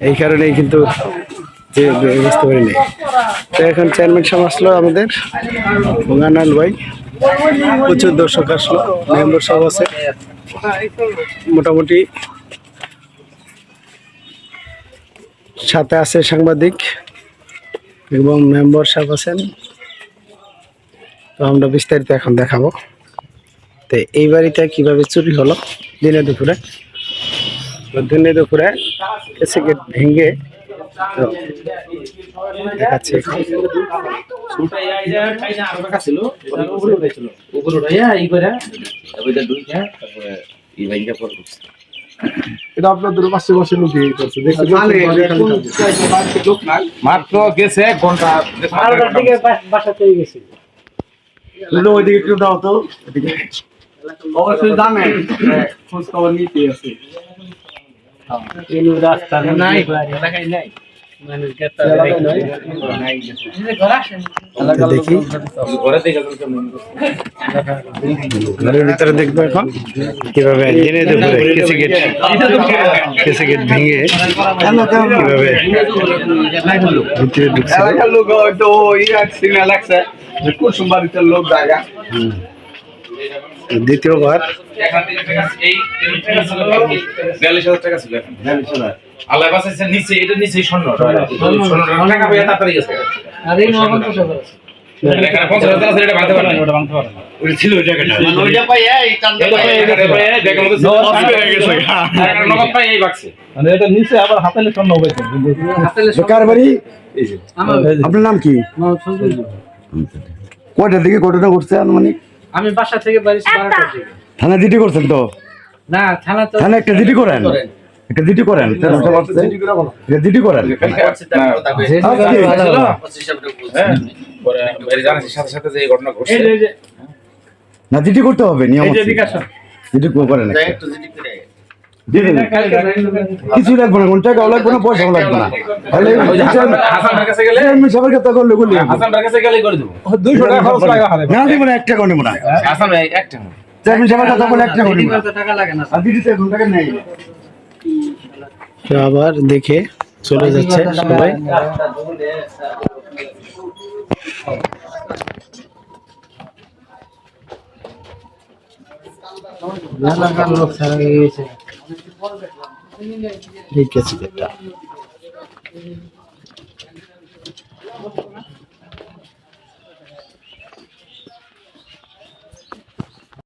এই কারণেই কিন্তু বুঝতে পারিনি তো এখন চেয়ারম্যান সাহেব আসলো আমাদের ভঙ্গানাল ভাই, প্রচুর দর্শক আসলো মেম্বার সব আছে। মোটামুটি সাথে আছে সাংবাদিক এবং মেম্বার সাহেব আছেন। তো আমরা বিস্তারিত এখন দেখাবো। তো এই বাড়িতে কীভাবে চুরি হলো দিনে দুপুরে? তো দিনে দুপুরে এসে গেট ভেঙে দেখাচ্ছি। এটা আপনাদের পাশে বসে লুকিয়ে করছে মাত্র গেছে এক ঘণ্টা। ওইদিকে একটু দাও তো। অবশ্যই খোঁজ খবর নিতে আছে। তো দেখি ঘরে দেখে ঘরের ভিতরে দেখব এখন কীভাবে দিনে দুপুরে কেসে গেট কেসে গেট ভেঙে কীভাবে ভিতরে ঢুকছে এলাকার লোক হয়তো ওই এক সিগন্যাল লাগছে যে কুসুম বাড়িতে লোক জায়গা দ্বিতীয়বার। আল্লাহ বাসাইছে নিচে এটা নিচে স্বর্ণ। স্বর্ণ টাকা পেয়ে তাড়াতাড়ি গেছে। এই নগদ। মানে আপনার নাম কি? কয়টার দিকে ঘটনা ঘটছে আনুমানিক? আমি বাসা থেকে বাড়ি বারোটার দিকে। থানা ডিউটি করছেন তো? না থানা তো থানা একটা ডিউটি করেন? একটা ডিউটি করেন? একটা করেন না করতে হবে নিয়ম। ডিউটি করেন একটা। ডিউটি কিছু লাগবে না লাগবে না পয়সাও লাগবে না। তাহলে ওই যে হাসান- হাসানের কাছে গেলে চেয়ারম্যান সাহেবের কথা করলে বলি হাসানের কাছে গেলেই করে দেবো। দুইশো টাকা খরচ লাগা হারে না দিব না এক টাকা না। হাসান ভাই একটা চেয়ারম্যান সাহেবের কথা বলে এক টাকা এদিকে নেব। না তো টাকা লাগে না আর ডিউটিতে এখন টাকা নেই। আবার দেখে চলে যাচ্ছে সবাই। লোক ছাড়া গিয়েছে ঠিক আছে